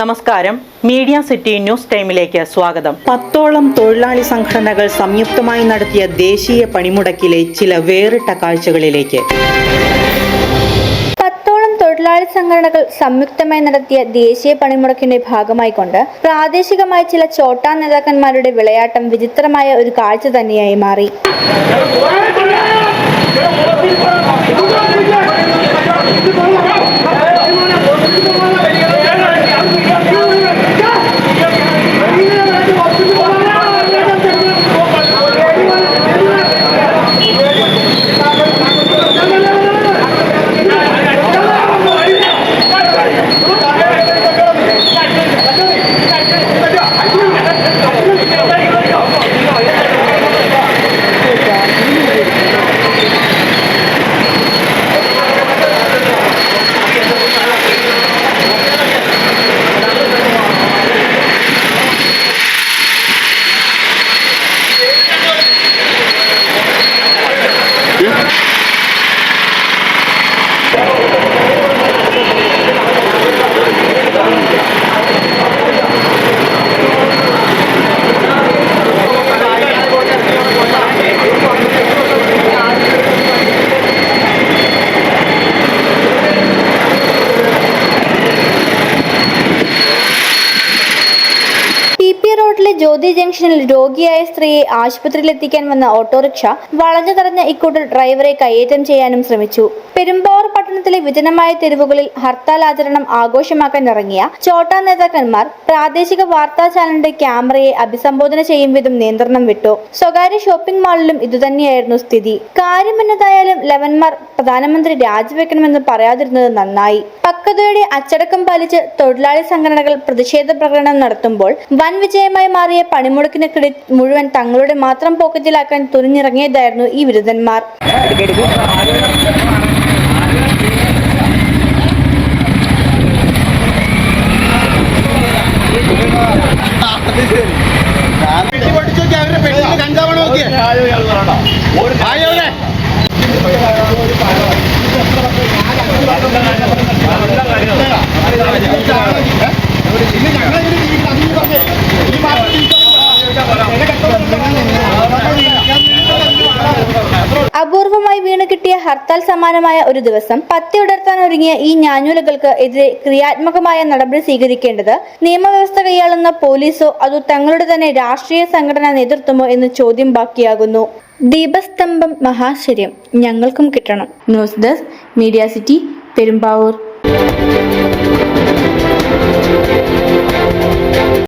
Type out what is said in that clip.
നമസ്കാരം. Media city news ടൈമിലേക്ക് സ്വാഗതം. പത്തോളം തൊഴിലാളി സംഘടനകൾ സംയുക്തമായി നടത്തിയ ദേശീയ പണിമുടക്കിലെ ചില വേറിട്ട കാഴ്ചകളിലേക്ക്. പത്തോളം തൊഴിലാളി സംഘടനകൾ സംയുക്തമായി നടത്തിയ ദേശീയ പണിമുടക്കിന്റെ ഭാഗമായി കൊണ്ട് പ്രാദേശികമായി ചില ചോട്ടാ നേതാക്കന്മാരുടെ വിളയാട്ടം വിചിത്രമായ ഒരു കാഴ്ച തന്നെയായി മാറി. ജ്യോതി ജംഗ്ഷനിൽ രോഗിയായ സ്ത്രീയെ ആശുപത്രിയിൽ എത്തിക്കാൻ വന്ന ഓട്ടോറിക്ഷ വളഞ്ഞു തടഞ്ഞ ഇക്കൂട്ടർ ഡ്രൈവറെ കയ്യേറ്റം ചെയ്യാനും ശ്രമിച്ചു. പെരുമ്പാവൂർ പട്ടണത്തിലെ വിജനമായ തെരുവുകളിൽ ഹർത്താൽ ആചരണം ആഘോഷമാക്കാൻ ഇറങ്ങിയ ചോട്ടാ നേതാക്കന്മാർ പ്രാദേശിക വാർത്താ ചാനലിന്റെ ക്യാമറയെ അഭിസംബോധന ചെയ്യും വിധം നിയന്ത്രണം വിട്ടു. സ്വകാര്യ ഷോപ്പിംഗ് മാളിലും ഇതുതന്നെയായിരുന്നു സ്ഥിതി. കാര്യമെന്നതായാലും ലെവന്മാർ പ്രധാനമന്ത്രി രാജിവെക്കണമെന്ന് പറയാതിരുന്നത് നന്നായി. പക്വതയുടെ അച്ചടക്കം പാലിച്ച് തൊഴിലാളി സംഘടനകൾ പ്രതിഷേധ പ്രകടനം നടത്തുമ്പോൾ വൻ വിജയമായി മാറിയ പണിമുടക്കിന് ക്രെഡിറ്റ് മുഴുവൻ തങ്ങളുടെ മാത്രം പോക്കറ്റിലാക്കാൻ തുനിഞ്ഞിറങ്ങിയതായിരുന്നു ഈ വിരുദ്ധന്മാർ. പെട്ടി അപൂർവമായി വീണ് കിട്ടിയ ഹർത്താൽ സമാനമായ ഒരു ദിവസം പത്തി ഉടർത്താൻ ഒരുങ്ങിയ ഈ ഞാഞ്ഞൂലുകൾക്ക് എതിരെ ക്രിയാത്മകമായ നടപടി സ്വീകരിക്കേണ്ടത് നിയമവ്യവസ്ഥ കൈയാളുന്ന പോലീസോ അതോ തങ്ങളുടെ തന്നെ രാഷ്ട്രീയ സംഘടനാ നേതൃത്വമോ എന്ന് ചോദ്യം ബാക്കിയാകുന്നു. ദീപസ്തംഭം മഹാശ്ചര്യം ഞങ്ങൾക്കും കിട്ടണം. News desk media city Perumbavoor.